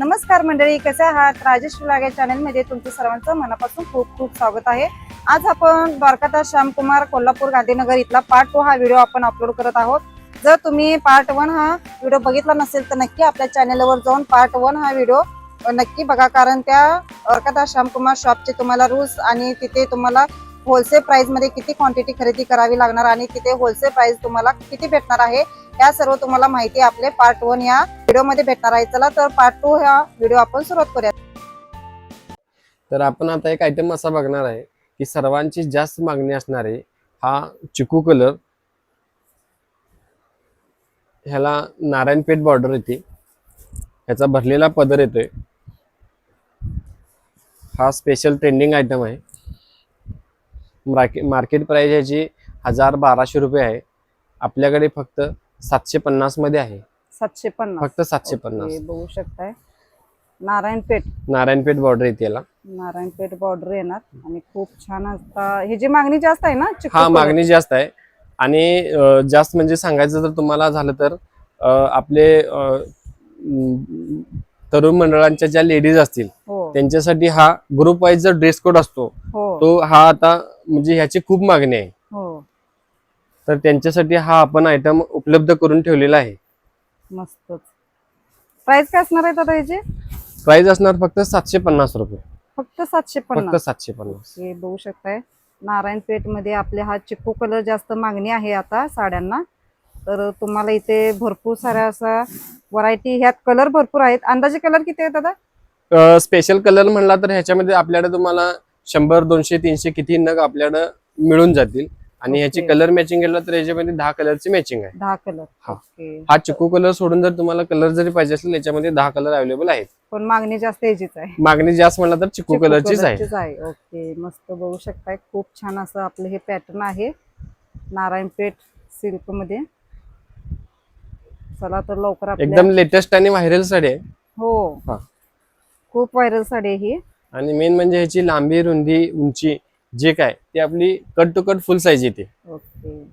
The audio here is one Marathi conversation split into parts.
नमस्कार मंडळी कसे आहात? राजेश लागे चॅनलमध्ये तुमचं सर्वांचं मनापासून खूप खूप स्वागत आहे. आज आपण द्वारकादास श्यामकुमार कोल्हापूर गांधीनगर इथला पार्ट टू हा व्हिडिओ आपण अपलोड करत आहोत. जर तुम्ही पार्ट वन हा व्हिडिओ बघितला नसेल तर नक्की आपल्या चॅनलवर जाऊन पार्ट वन हा व्हिडिओ नक्की बघा. कारण त्या द्वारकादास श्यामकुमार शॉपचे तुम्हाला रूल्स आणि तिथे तुम्हाला होलसेल प्राईजमध्ये किती क्वांटिटी खरेदी करावी लागणार आणि तिथे होलसेल प्राईज तुम्हाला किती भेटणार आहे या सर्व तुम्हाला माहिती आपले पार्ट वन या व्हिडिओमध्ये भेटणार आहे. चला तर पार्ट टू ह्या व्हिडिओ आपण सुरुवात करूया तर आपण आता एक आयटम असा बघणार आहे की सर्वांची जास्त मागणी असणारे हा चिकू कलर. ह्याला नारायणपेठ बॉर्डर येते. ह्याचा भरलेला पदर येतोय. हा स्पेशल ट्रेंडिंग आयटम आहे. मार्केट मार्केट प्राईज ह्याची हजार बाराशे रुपये आहे. आपल्याकडे फक्त सातशे पन्नासमध्ये आहे. सातशे पन्नास. फक्त सातशे पन्नास. बघू शकताय. नारायणपेठ. नारायणपेठ बॉर्डर येते याला. नारायणपेठ बॉर्डर येणार. आणि खूप छान असता. हे जी मागणी जास्त आहे ना हा. मागणी जास्त आहे. आणि जास्त म्हणजे सांगायचं जर तुम्हाला झालं तर आपले तरुण मंडळांच्या ज्या लेडीज असतील हो. त्यांच्यासाठी हा ग्रुप वाईज जो ड्रेस कोड असतो हो. तो हा आता म्हणजे ह्याची खूप मागणी आहे. तर त्यांच्यासाठी हा आपण आयटम उपलब्ध करून ठेवलेला आहे. मस्तच. प्राइस काय असणार आहे दादा याची? प्राइस असणार फक्त सातशे पन्नास रुपये. फक्त सातशे फक्त पन्नास सातशे पन्नास. हे बघू शकताय. नारायणपेठमध्ये आपले हा चिक्कू कलर जास्त मागणी आहे आता साड्यांना. तर तुम्हाला इथे भरपूर साऱ्या असा व्हरायटी ह्यात कलर भरपूर आहेत. अंदाजे कलर किती आहेत दादा स्पेशल कलर म्हणला तर ह्याच्यामध्ये आपल्याकडे तुम्हाला शंभर दोनशे तीनशे किती नग आपल्याकडे मिळून जातील. आणि ह्याची ओके. कलर मॅचिंग केलं तर याच्यामध्ये दहा कलरची मॅचिंग आहे. दहा कलर. हा. ओके. हा चिकू कलर सोडून जर तुम्हाला कलर जरी पाहिजे असेल याच्यामध्ये दहा कलर अवेलेबल आहेत. पण मागणी जास्त याचीच आहे. मागणी जास्त म्हणला तर चिकू कलरचीच आहे. ओके. मस्त बघू शकताय. खूप छान असं आपलं हे पॅटर्न आहे. नारायणपेठ सिल्कमध्ये चला तर लवकर एकदम लेटेस्ट आणि व्हायरल साडी आहे. हो. हा. खूप व्हायरल साडी आहे ही. आणि मेन म्हणजे ह्याची लांबी रुंदी उंची जे काय ते आपली cut to cut full size येते. ओके.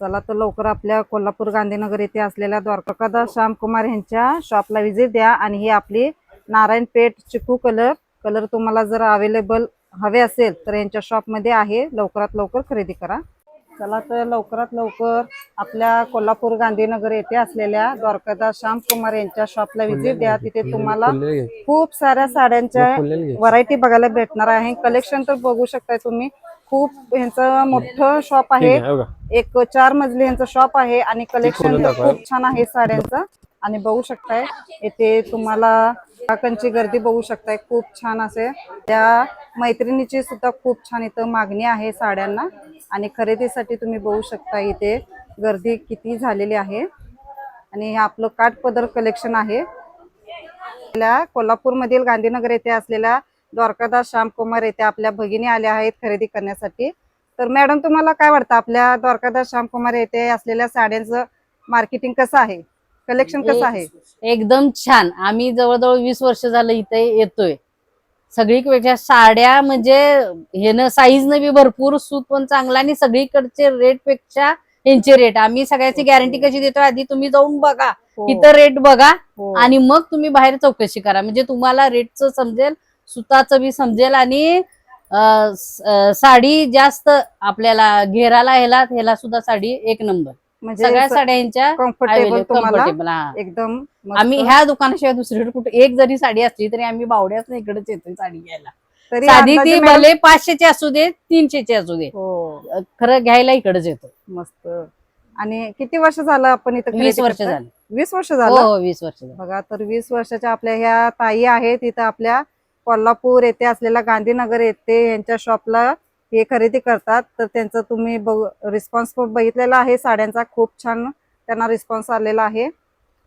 चला तर लवकर आपल्या कोल्हापूर गांधीनगर येथे असलेल्या द्वारकादा श्यामकुमार यांच्या शॉपला व्हिजिट द्या आणि ही आपली नारायण पेठ चिकू कलर कलर तुम्हाला जर अवेलेबल हवे असेल तर यांच्या शॉपमध्ये आहे. लवकरात लवकर खरेदी करा. चला तर लवकरात लवकर आपल्या कोल्हापूर गांधीनगर येथे असलेल्या द्वारकादास श्यामकुमार यांच्या शॉपला व्हिजिट द्या तिथे तुम्हाला. खूप साऱ्या साड्यांच्या. व्हरायटी बघायला भेटणार आहे कलेक्शन तर बघू शकताय तुम्ही खूप ह्यांचं मोठं शॉप आहे हो? एक चार मजली यांचं शॉप आहे आणि कलेक्शन. खूप छान आहे साड्यांचं आणि बघू शकताय येथे तुम्हाला ग्राहकांची गर्दी बघू शकताय. खूप छान असे. त्या मैत्रिणीची सुद्धा खूप छान इथं मागणी आहे साड्यांना. आणि खरेदीसाठी तुम्ही बघू शकता इथे गर्दी किती झालेली आहे. आणि हे आपलं काठपदर कलेक्शन आहे. आपल्या कोल्हापूरमधील गांधीनगर येथे असलेल्या द्वारकादास श्यामकुमार येथे आपल्या भगिनी आल्या आहेत खरेदी करण्यासाठी. तर मॅडम तुम्हाला काय वाटतं? आपल्या द्वारकादास श्यामकुमार येथे असलेल्या साड्यांचं मार्केटिंग कसं आहे? कलेक्शन कसं आहे? एकदम छान. आम्ही जवळजवळ वीस वर्ष झालं इथे येतोय. सगळीकडच्या साड्या म्हणजे हे न साईज न बी भरपूर सूत पण चांगला आणि सगळीकडचे रेटपेक्षा यांचे रेट आम्ही सगळ्याची गॅरंटी कशी देतो आधी तुम्ही जाऊन बघा. हो, इथं रेट बघा हो. आणि मग तुम्ही बाहेर चौकशी करा. म्हणजे तुम्हाला रेटचं समजेल सुताचं बी समजेल आणि साडी जास्त आपल्याला घेराला ह्याला ह्याला सुद्धा साडी एक नंबर सगळ्या साड्या यांच्या कम्फर्टेबल तुम्हाला हा. एकदम. आम्ही ह्या दुकानाशिवाय दुसरीकडे कुठे एक जरी साडी असली तरी आम्ही बावड्याच इकडेच येतोय साडी घ्यायला. तरी साधी ती भले पाचशेची असू दे तीनशेची असू दे. हो. खरं घ्यायला इकडेच येतो मस्त. आणि किती वर्ष झालं आपण इथं वीस वर्ष? झाली. वीस वर्ष हो झालं? हो वीस वर्ष बघा तर वीस वर्षाच्या आपल्या ह्या ताई आहेत इथं आपल्या कोल्हापूर येथे असलेल्या गांधीनगर येथे यांच्या शॉपला हे खरेदी करतात तर त्यांचं तुम्ही रिस्पॉन्स बघितलेला आहे साड्यांचा खूप छान त्यांना रिस्पॉन्स आलेला आहे.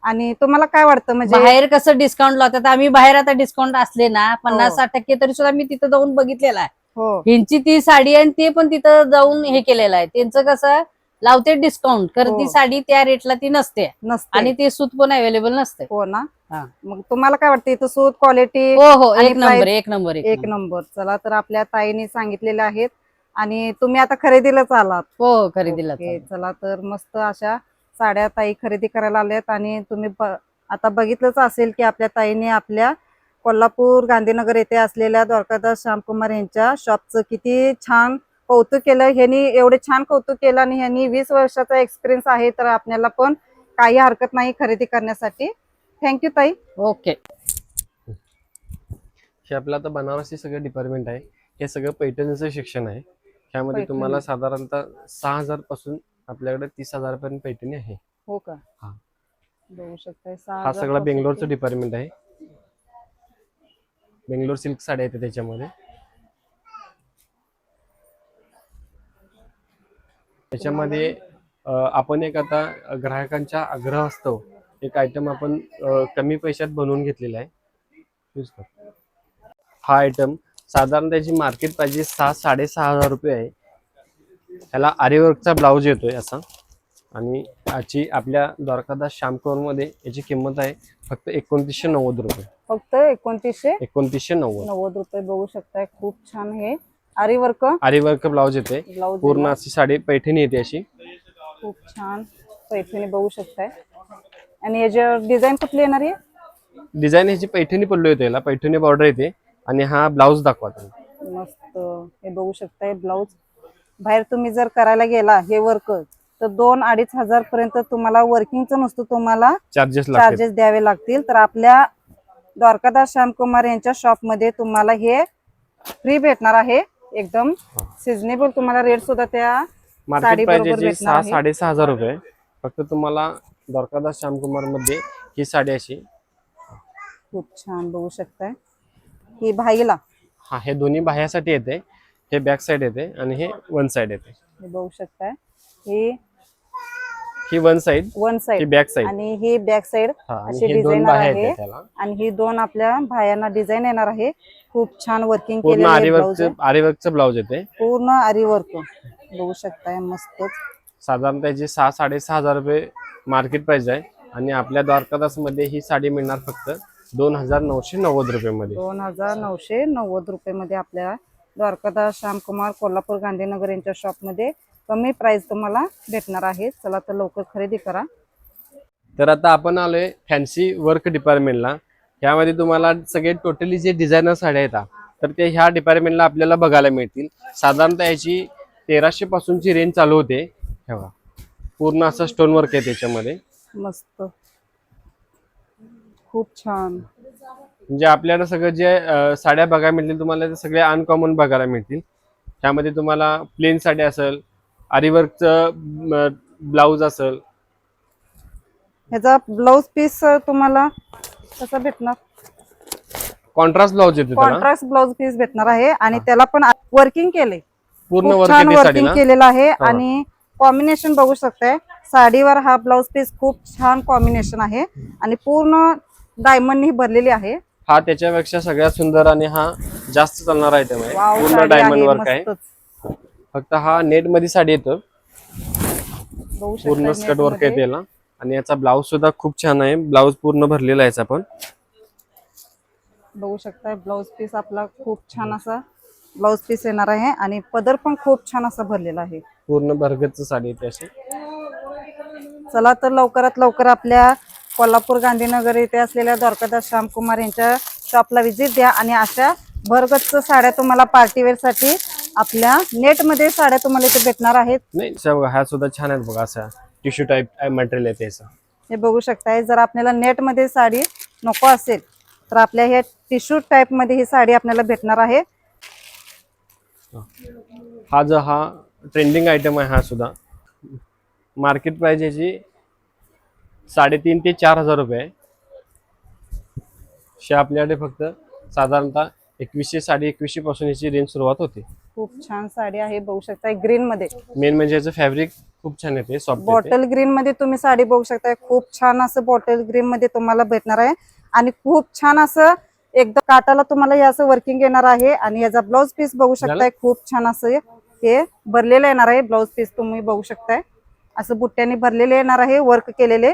आणि तुम्हाला काय वाटतं म्हणजे बाहेर कसं डिस्काउंट लावतात? आम्ही बाहेर आता डिस्काउंट असले ना हो. पन्नास साठ टक्के तरी सुद्धा मी तिथं जाऊन बघितलेला आहे. हो. ह्यांची ती साडी आहे आणि ते पण तिथं जाऊन हे केलेलं आहे. त्यांचं कसं लावते डिस्काउंट कारण हो. ती साडी त्या रेटला ती नसते. नसते. आणि ते सूत पण अवेलेबल नसते. हो ना? हा. मग तुम्हाला काय वाटतं इथं सूत क्वालिटी हो हो एक नंबर एक नंबर एक नंबर चला तर आपल्या ताईने सांगितलेले आहेत. आणि तुम्ही आता खरेदीलाच आलात. हो खरेदीला ओके, चला तर मस्त अशा साड्या ताई खरेदी करायला आल्यात. आणि तुम्ही आता बघितलंच असेल की आपल्या ताईने आपल्या कोल्हापूर गांधीनगर येथे असलेल्या द्वारकादास श्यामकुमार यांच्या शॉपचं किती छान कौतुक केलं. ह्यांनी एवढे छान कौतुक केलं आणि ह्यांनी वीस वर्षाचा एक्सपिरियन्स आहे तर आपल्याला पण काही हरकत नाही खरेदी करण्यासाठी. थँक्यू ताई. ओके हे आपलं आता बनारसी सगळं डिपार्टमेंट आहे. हे सगळं पैठणीचं शिक्षण आहे. ह्यामध्ये पैठणी. तुम्हाला साधारणतः सहा हजारपासून आपल्याकडे तीस हजार पर्यंत पैठणी आहे. हो का? हा. बघू शकताय. सहा हा हजार सगळा पासून बेंगलोरचं डिपार्टमेंट आहे. बेंगलोर सिल्क साड्या येते त्याच्यामध्ये. त्याच्यामध्ये आपण एक आता ग्राहकांच्या आग्रह असतो एक आयटम आपण कमी पैशात बनवून घेतलेला आहे. हा आयटम साधारण त्याची मार्केट प्राइस सहा साडेसहा हजार रुपये आहे. ह्याला आरीवर्कचा ब्लाऊज येतोय असा. आणि याची आपल्या द्वारकादास श्यामकोरमध्ये याची किंमत आहे फक्त एकोणतीसशे नव्वद रुपये. फक्त एकोणतीसशे एकोणतीसशे नव्वद. नव्वद रुपये बघू शकताय. खूप छान हे आरी वर्क आरीवर्क ब्लाऊज येते. ब्लाऊज पूर्ण अशी साडी पैठणी येते अशी. खूप छान. पैठणी बघू शकताय. आणि याची डिझाईन कुठली येणार आहे? डिझाईन ह्याची पैठणी पल्लू येते याला. पैठणी बॉर्डर येते. आणि हा ब्लाऊज दाखवा तुम्ही. मस्त. हे बघू शकताय ब्लाऊज बाहेर तुम्ही जर करायला गेला हे वर्क तर दोन अडीच हजार पर्यंत तुम्हाला वर्किंगचं नुसतं तुम्हाला चार्जेस चार्जेस द्यावे लागतील. तर आपल्या द्वारकादास श्यामकुमार यांच्या शॉपमध्ये तुम्हाला हे फ्री भेटणार आहे. एकदम सिजनेबल तुम्हाला रेट सुद्धा त्या मार्केट भेटणार सहा. साडेसहा हजार रुपये. फक्त तुम्हाला द्वारकादास श्यामकुमारमध्ये ही साडी अशी. खूप छान बघू शकताय. ही भाईला. हा हे दोन्ही बाह्यासाठी येते. हे बॅक साइड येते आणि हे वन साइड येते. हे बघू शकताय. ही ही वन साइड वन ही साइड बॅक साइड आणि ही बॅक साइड अशी हे डिझाईन आहे. आणि ही दोन आपल्या भायांना डिझाईन येणार आहे. खूप छान वर्किंग पूर्ण आरीवर्कचं ब्लाऊज येते. पूर्ण आरी वर्क बघू शकताय मस्तच. साधारण त्याची सहा साडेसहा हजार रुपये मार्केट प्राइस आहे. आणि आपल्या द्वारकादासमध्ये ही साडी मिळणार फक्त दोन हजार नऊशे नव्वद रुपये मध्ये दोन हजार नऊशे नव्वद रुपये मध्ये आपल्या द्वारकादास श्यामकुमार कोल्हापूर गांधीनगर यांच्या शॉपमध्ये कमी प्राइस तुम्हाला भेटणार आहे. चला तर लवकर खरेदी करा. तर आता आपण आलोय फॅन्सी वर्क डिपार्टमेंटला ह्यामध्ये तुम्हाला सगळे टोटली जे डिझायनर साड्या येतात तर ते ह्या डिपार्टमेंटला आपल्याला बघायला मिळतील. साधारणतः याची तेराशे पासूनची रेंज चालू होते. बघा. पूर्ण असं स्टोन वर्क आहे त्याच्यामध्ये. मस्त. खूप छान. म्हणजे आपल्याला सगळं जे साड्या बघायला मिळतील तुम्हाला ते सगळे अनकॉमन बघायला मिळतील. त्यामध्ये तुम्हाला प्लेन साडी असेल आरीवर्कचं ब्लाऊज असेल. ह्याचा ब्लाऊज पीस तुम्हाला कसा भेटणार? कॉन्ट्रास्ट ब्लाऊज येते त्याला? कॉन्ट्रास्ट ब्लाऊज पीस भेटणार आहे आणि त्याला पण वर्किंग केले पूर्ण खूप छान वर्किंग केलेलं आहे आणि कॉम्बिनेशन बघू शकताय. साडीवर हा ब्लाऊज पीस खूप छान कॉम्बिनेशन आहे आणि पूर्ण डायमंडनी भरलेली आहे. हा त्याच्यापेक्षा सगळ्यात सुंदर आणि हा जास्त चालणारा आहे. वाव पूर्ण साडी डायमंड आहे वर्क आहे. मस्तच. फक्त हा नेटमध्ये साडी येतं. पूर्ण स्कर्ट वर्क. आहे त्याला. आणि याचा ब्लाऊज सुद्धा खूप छान आहे. ब्लाऊज पूर्ण भरलेला आहे याचा पण. बघू शकताय ब्लाऊज पीस आपला खूप छान असा ब्लाऊज पीस येणार आहे. आणि पदर पण खूप छान असा भरलेला आहे. पूर्ण भरगतच साडी येते अशी. चला तर लवकरात लवकर आपल्या कोल्हापूर गांधीनगर येथे असलेल्या द्वारकादास श्यामकुमार यांच्या शॉपला व्हिजिट द्या. आणि अशा भरगच्च साड्या तुम्हाला पार्टीवेअर आपल्या नेटमध्ये साड्या तुम्हाला इथे भेटणार आहेत. नाही ह्या सुद्धा छान आहेत बघा असा. टिश्यू टाईप मटेरियल आहे त्याचं हे बघू शकताय जर आपल्याला नेटमध्ये साडी नको असेल तर आपल्या ह्या टिश्यू टाईपमध्ये ही साडी आपल्याला भेटणार आहे. हा जो हा ट्रेंडिंग आयटम आहे हा सुद्धा. मार्केट प्राइस याची साडेतीन ते चार हजार रुपये आहे. आपल्याकडे फक्त साधारणतः एकवीसशे साडे एकवीसशे पासून याची रेंज सुरुवात होते. खूप छान साडी आहे बघू शकताय ग्रीन मध्ये. मेन म्हणजे याचं फॅब्रिक खूप छान येते सॉफ्ट बॉटल ग्रीन मध्ये तुम्ही साडी बघू शकताय खूप छान असं बॉटल ग्रीन मध्ये तुम्हाला भेटणार आहे. आणि खूप छान असं एकदम काटाला तुम्हाला हे असं वर्किंग येणार आहे. आणि याचा ब्लाऊज पीस बघू शकताय खूप छान असं हे भरलेलं येणार आहे. ब्लाऊज पीस तुम्ही बघू शकताय. असं बुट्ट्याने भरलेले येणार आहे वर्क केलेले.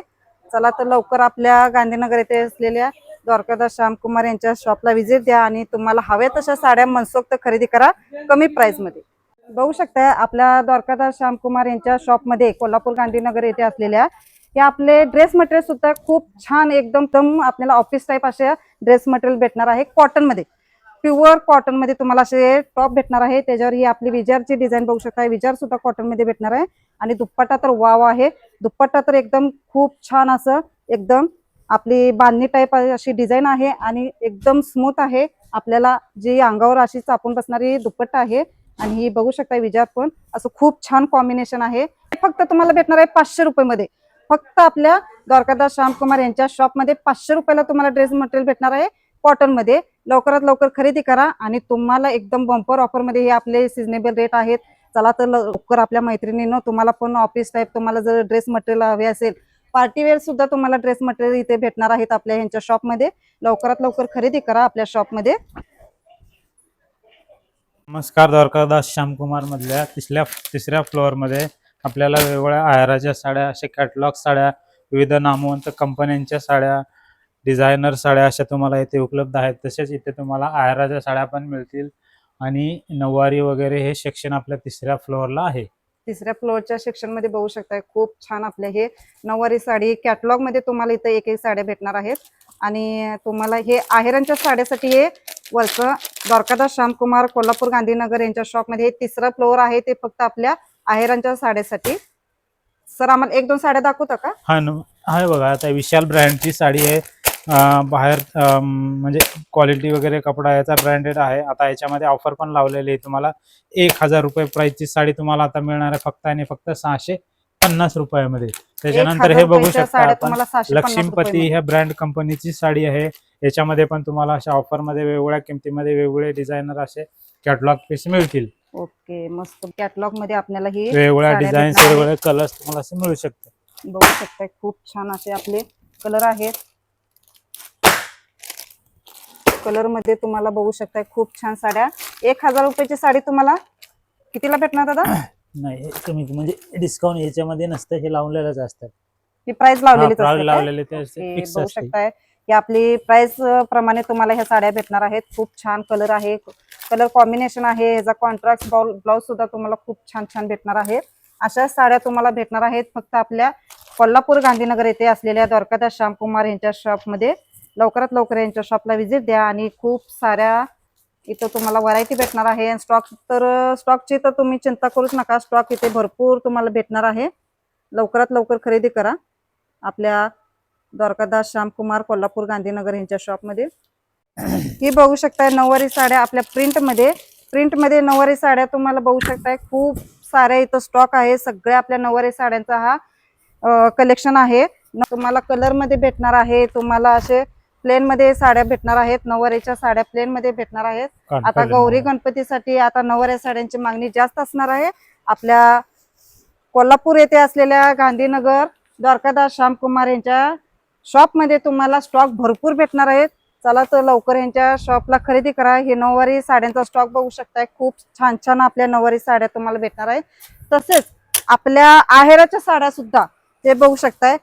चला तर लवकर आपल्या गांधीनगर येथे असलेल्या द्वारकादास श्यामकुमार यांच्या शॉपला व्हिजिट द्या आणि तुम्हाला हव्या तशा साड्या मनसोक्त खरेदी करा कमी प्राइसमध्ये. बघू शकता आपल्या द्वारकादास श्यामकुमार यांच्या शॉपमध्ये कोल्हापूर गांधीनगर येथे असलेल्या हे आपले ड्रेस मटेरियल सुद्धा खूप छान एकदम तम आपल्याला ऑफिस टाईप असे ड्रेस मटेरियल भेटणार आहे कॉटनमध्ये. प्युअर कॉटनमध्ये तुम्हाला असे टॉप भेटणार आहे. त्याच्यावर ही आपली विजारची डिझाईन बघू शकता विजार सुद्धा कॉटनमध्ये भेटणार आहे. आणि दुपट्टा तर वाव आहे. दुपट्टा तर एकदम खूप छान असं एकदम आपली बांधणी टाईप अशी डिझाईन आहे आणि एकदम स्मूथ आहे. आपल्याला जी अंगावर अशी चापून बसणारी दुपट्टा आहे आणि ही बघू शकता विजार पण असं खूप छान कॉम्बिनेशन आहे. हे फक्त तुम्हाला भेटणार आहे पाचशे रुपये मध्ये फक्त आपल्या द्वारकादास श्यामकुमार यांच्या शॉपमध्ये पाचशे रुपयाला तुम्हाला ड्रेस मटेरियल भेटणार आहे कॉटनमध्ये. लवकरात लवकर खरेदी करा आणि तुम्हाला एकदम बंपर ऑफरमध्ये हे आपले सिजनेबल रेट आहेत. चला तर लवकर आपल्या मैत्रिणीनं तुम्हाला पण ऑफिस टाईप तुम्हाला जर ड्रेस मटेरियल हवे असेल पार्टीवेअर सुद्धा तुम्हाला ड्रेस मटेरियल इथे भेटणार आहेत आपल्या ह्यांच्या शॉपमध्ये लवकरात लवकर खरेदी करा आपल्या शॉपमध्ये नमस्कार द्वारकादास श्यामकुमार मधल्या तिसऱ्या तिसऱ्या फ्लोअरमध्ये आपल्याला वेगवेगळ्या आहाराच्या साड्या अशा कॅटलॉग साड्या विविध नामवंत कंपन्यांच्या साड्या डिझायनर साड्या अशा तुम्हाला इथे उपलब्ध आहेत. तसेच इथे तुम्हाला आहाराच्या साड्या पण मिळतील. आणि नऊवारी वगैरे हे सेक्शन आपल्या तिसऱ्या फ्लोअरला आहे. तिसऱ्या फ्लोअरच्या सेक्शनमध्ये बघू शकताय खूप छान आपल्या हे नऊवारी साडी कॅटलॉगमध्ये तुम्हाला इथं एक एक साड्या भेटणार आहेत. आणि तुम्हाला हे आहेरांच्या साड्यासाठी हे वरचं द्वारकादास श्यामकुमार कोल्हापूर गांधीनगर यांच्या शॉपमध्ये हे तिसरं फ्लोअर आहे ते फक्त आपल्या आहेरांच्या साड्यासाठी. सर आम्हाला एक दोन साड्या दाखवता का? हा आहे बघा आता विशाल ब्रँडची साडी आहे. बाहेर म्हणजे क्वालिटी वगैरे कपडा याचा ब्रँडेड आहे. आता याच्यामध्ये ऑफर पण लावलेली आहे तुम्हाला. एक हजार रुपये प्राइसची साडी तुम्हाला आता मिळणार आहे फक्त आणि फक्त सहाशे पन्नास रुपयामध्ये. त्याच्यानंतर हे बघू शकता आपण लक्ष्मीपती ह्या ब्रँड कंपनीची साडी आहे. याच्यामध्ये पण तुम्हाला अशा ऑफरमध्ये वेगवेगळ्या किमतीमध्ये वेगवेगळे डिझायनर असे कॅटलॉग पीस मिळतील. ओके मस्त. कॅटलॉगमध्ये आपल्याला ही वेगवेगळ्या डिझाईन्स. वेगवेगळे कलर्स तुम्हाला असे मिळू शकतात. बघू शकताय खूप छान असे आपले कलर आहेत. कलरमध्ये तुम्हाला बघू शकताय खूप छान साड्या. एक हजार रुपयाची साडी तुम्हाला कितीला भेटणार दादा? नाही कमी म्हणजे डिस्काउंट याच्यामध्ये नसतं हे लावलेलंच असतं. ही प्राइस? लावलेले फिक्स बघू शकताय. की आपली प्राइस प्रमाणे तुम्हाला ह्या साड्या भेटणार आहेत. खूप छान कलर आहे. कलर कॉम्बिनेशन आहे. ह्याचा कॉन्ट्रास्ट ब्लाउज सुद्धा तुम्हाला खूप छान छान भेटणार आहे. अशा साड्या तुम्हाला भेटणार आहेत. फक्त आपल्या कोल्हापूर गांधीनगर येथे असलेल्या द्वारकादास श्यामकुमार यांच्या शॉपमध्ये लवकरात लवकर यांच्या शॉपला व्हिजिट द्या आणि खूप साऱ्या इथं तुम्हाला व्हरायटी भेटणार आहे. स्टॉक तर स्टॉकची तर तुम्ही चिंता करूच नका. स्टॉक इथे भरपूर तुम्हाला भेटणार आहे. लवकरात लवकर खरेदी करा. आपल्या द्वारकादास श्यामकुमार कोल्हापूर गांधीनगर यांच्या शॉपमध्ये ही बघू शकताय नऊवारी साड्या आपल्या प्रिंटमध्ये प्रिंटमध्ये नऊवारी साड्या तुम्हाला बघू शकताय. खूप साऱ्या इथं स्टॉक आहे. सगळ्या आपल्या नऊवारी साड्यांचा हा कलेक्शन आहे. न- तुम्हाला कलरमध्ये भेटणार आहे. तुम्हाला असे प्लेन मध्ये साड्या भेटणार आहेत. नऊवारीच्या साड्या प्लेन मध्ये भेटणार आहेत. आता. गौरी गणपतीसाठी आता नऊवाऱ्या साड्यांची मागणी जास्त असणार आहे. आपल्या कोल्हापूर येथे असलेल्या गांधीनगर द्वारकादास श्यामकुमार यांच्या शॉपमध्ये तुम्हाला स्टॉक भरपूर भेटणार आहेत. चला तर लवकर यांच्या शॉपला खरेदी करा. हे नऊवारी साड्यांचा स्टॉक बघू शकताय. खूप छान छान आपल्या नऊवारी साड्या तुम्हाला भेटणार आहेत. तसेच आपल्या आहेराच्या साड्या सुद्धा ते बघू शकताय.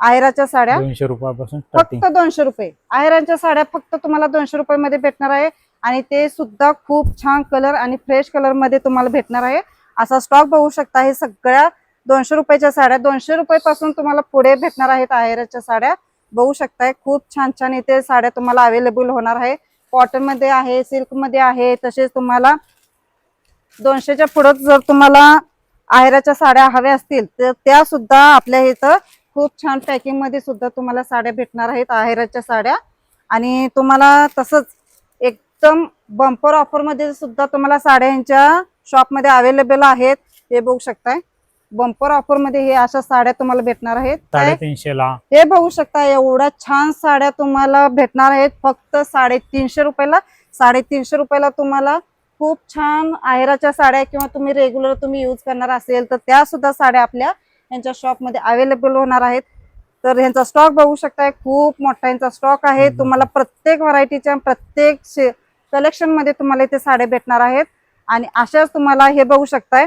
आहेराच्या साड्या दोनशे रुपयापासून फक्त दोनशे रुपये. आहेरांच्या साड्या फक्त तुम्हाला दोनशे रुपये मध्ये भेटणार आहे. आणि ते सुद्धा खूप छान कलर आणि फ्रेश कलरमध्ये तुम्हाला भेटणार आहे. असा स्टॉक बघू शकता हे सगळ्या दोनशे रुपयाच्या साड्या. दोनशे रुपये पासून तुम्हाला पुढे भेटणार आहेत आहेराच्या साड्या. बघू शकताय खूप छान छान इथे साड्या तुम्हाला अवेलेबल होणार आहे. कॉटनमध्ये आहे सिल्कमध्ये आहे तसेच तुम्हाला दोनशेच्या पुढं जर तुम्हाला आहेराच्या साड्या हव्या असतील तर त्या सुद्धा आपल्या इथं खूप छान पॅकिंगमध्ये सुद्धा तुम्हाला साड्या भेटणार आहेत आहेराच्या साड्या. आणि तुम्हाला तसंच एकदम बंपर ऑफरमध्ये सुद्धा तुम्हाला साड्या यांच्या शॉपमध्ये अवेलेबल आहेत. हे बघू शकताय. बंपर ऑफरमध्ये हे अशा साड्या तुम्हाला भेटणार आहेत? साडेतीनशे ला. हे बघू शकता एवढ्या छान साड्या तुम्हाला भेटणार आहेत. फक्त साडेतीनशे रुपयाला साडेतीनशे रुपयाला तुम्हाला खूप छान आहेराच्या साड्या किंवा तुम्ही रेग्युलर तुम्ही यूज करणार असेल तर त्या सुद्धा साड्या आपल्या यांच्या शॉपमध्ये अवेलेबल होणार आहेत. तर ह्यांचा स्टॉक बघू शकताय खूप मोठा यांचा स्टॉक आहे. तुम्हाला प्रत्येक व्हरायटीच्या प्रत्येक कलेक्शनमध्ये तुम्हाला इथे साड्या भेटणार आहेत. आणि अशाच तुम्हाला हे बघू शकताय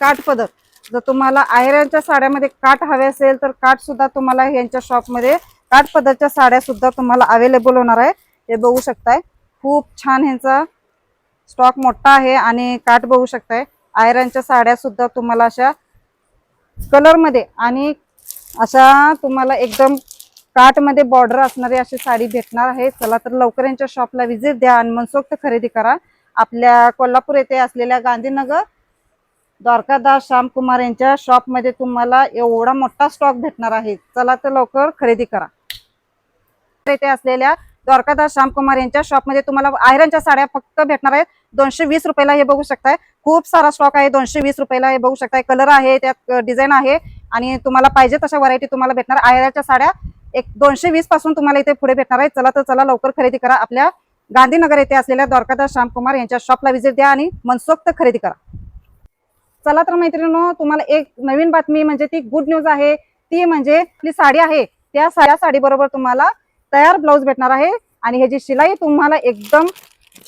काठ पदर. जर तुम्हाला आहेरांच्या साड्यामध्ये काठ हवे असेल तर काठ सुद्धा तुम्हाला यांच्या शॉपमध्ये काठ पदरच्या साड्या सुद्धा तुम्हाला अवेलेबल होणार आहे हे बघू शकताय खूप छान ह्यांचा स्टॉक मोठा आहे. आणि काठ बघू शकताय आयरनच्या साड्या सुद्धा तुम्हाला अशा कलरमध्ये आणि अशा तुम्हाला एकदम काटमध्ये बॉर्डर असणारी अशी साडी भेटणार आहे. चला तर लवकर यांच्या शॉपला व्हिजिट द्या आणि मनसोक्त खरेदी करा. आपल्या कोल्हापूर येथे असलेल्या गांधीनगर द्वारकादास श्यामकुमार यांच्या शॉपमध्ये तुम्हाला एवढा मोठा स्टॉक भेटणार आहे. चला तर लवकर खरेदी करा. येथे असलेल्या द्वारकादास श्यामकुमार यांच्या शॉपमध्ये तुम्हाला आयरनच्या साड्या फक्त भेटणार आहेत. दोनशे वीस रुपयाला हे बघू शकताय. खूप सारा स्टॉक आहे. दोनशे वीस रुपयाला हे बघू शकताय. कलर आहे त्यात डिझाईन आहे. आणि तुम्हाला पाहिजे तशा व्हरायटी तुम्हाला भेटणार. आयरनच्या साड्या एक दोनशे वीसपासून तुम्हाला इथे पुढे भेटणार आहे चला तर चला लवकर खरेदी करा. आपल्या गांधीनगर येथे असलेल्या द्वारकादास श्यामकुमार यांच्या शॉपला व्हिजिट द्या आणि मनसोक्त खरेदी करा. चला तर मैत्रिणींनो तुम्हाला एक नवीन बातमी म्हणजे ती गुड न्यूज आहे. ती म्हणजे आपली साडी आहे. त्या साड्या साडी बरोबर तुम्हाला तयार ब्लाऊज भेटणार आहे. आणि ह्याची शिलाई तुम्हाला एकदम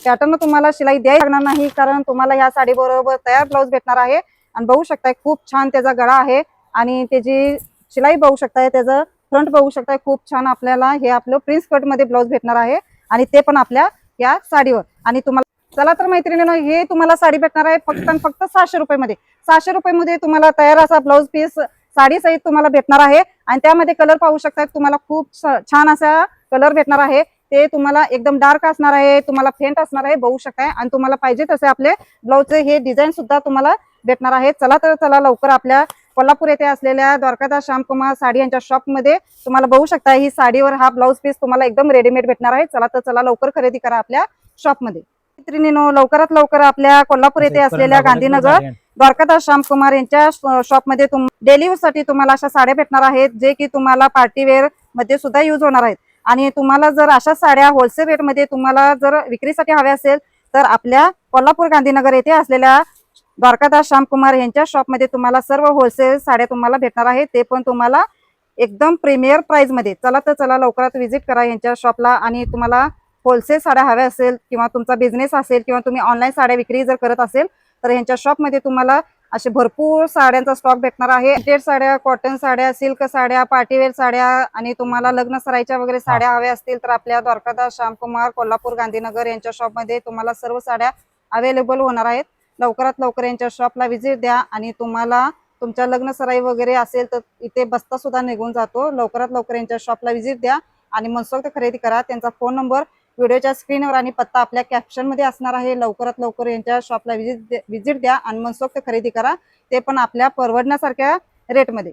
पॅटर्न तुम्हाला शिलाई द्यायला लागणार नाही कारण तुम्हाला ह्या साडी बरोबर तयार ब्लाऊज भेटणार आहे. आणि बघू शकताय खूप छान त्याचा गळा आहे. आणि त्याची शिलाई बघू शकताय त्याचं फ्रंट बघू शकताय खूप छान आपल्याला हे आपलं प्रिन्स कटमध्ये ब्लाऊज भेटणार आहे. आणि ते पण आपल्या या साडीवर. आणि तुम्हाला चला तर मैत्रिणीनं हे तुम्हाला साडी भेटणार आहे फक्त आणि फक्त सहाशे रुपयामध्ये. सहाशे रुपये मध्ये तुम्हाला तयार असा ब्लाऊज पीस साडी सहित तुम्हाला भेटणार आहे. आणि त्यामध्ये कलर पाहू शकता तुम्हाला खूप छान असा कलर भेटणार आहे. ते तुम्हाला एकदम डार्क असणार आहे तुम्हाला फेंट असणार आहे बघू शकताय. आणि तुम्हाला पाहिजे तसे आपले ब्लाऊजचे हे डिझाईन सुद्धा तुम्हाला भेटणार आहे. चला तर चला लवकर आपल्या कोल्हापूर येथे असलेल्या द्वारकादास श्यामकुमार साडी यांच्या शॉपमध्ये तुम्हाला बघू शकता ही साडीवर हा ब्लाऊज पीस तुम्हाला एकदम रेडीमेड भेटणार आहे. चला तर चला लवकर खरेदी करा आपल्या शॉपमध्ये मैत्रिणीनो लवकरात लवकर आपल्या कोल्हापूर येथे असलेल्या गांधीनगर द्वारकादास श्यामकुमार यांच्या शॉपमध्ये तुम डेली साठी तुम्हाला अशा साड्या भेटणार आहेत जे की तुम्हाला पार्टीवेअरमध्ये सुद्धा यूज होणार आहेत. आणि तुम्हाला जर अशा साड्या होलसेल रेटमध्ये तुम्हाला जर विक्रीसाठी हव्या असेल तर आपल्या कोल्हापूर गांधीनगर येथे असलेल्या द्वारकादास श्यामकुमार यांच्या शॉपमध्ये तुम्हाला सर्व होलसेल साड्या तुम्हाला भेटणार आहेत. ते पण तुम्हाला एकदम प्रीमियर प्राईजमध्ये चला तर चला लवकरात व्हिजिट करा यांच्या शॉपला आणि तुम्हाला होलसेल साड्या हव्या असेल किंवा तुमचा बिझनेस असेल किंवा तुम्ही ऑनलाईन साड्या विक्री जर करत असेल तर यांच्या शॉपमध्ये तुम्हाला असे भरपूर साड्यांचा स्टॉक भेटणार आहे. प्रिंटेड साड्या कॉटन साड्या सिल्क साड्या पार्टीवेअर साड्या आणि तुम्हाला लग्न सराईच्या वगैरे साड्या हव्या असतील तर आपल्या द्वारकादास श्यामकुमार कोल्हापूर गांधीनगर यांच्या शॉपमध्ये तुम्हाला सर्व साड्या अवेलेबल होणार आहेत. लवकरात लवकर यांच्या शॉपला व्हिजिट द्या आणि तुम्हाला तुमच्या लग्न सराई वगैरे असेल तर इथे बस्ता सुद्धा निघून जातो. लवकरात लवकर यांच्या शॉपला व्हिजिट द्या आणि मनसोक्त खरेदी करा. त्यांचा फोन नंबर व्हिडिओच्या स्क्रीनवर आणि पत्ता आपल्या कॅप्शनमध्ये असणार आहे. लवकरात लवकर यांच्या शॉपला व्हिजिट व्हिजिट द्या आणि मनसोक्त खरेदी करा. ते पण आपल्या परवडण्यासारख्या रेटमध्ये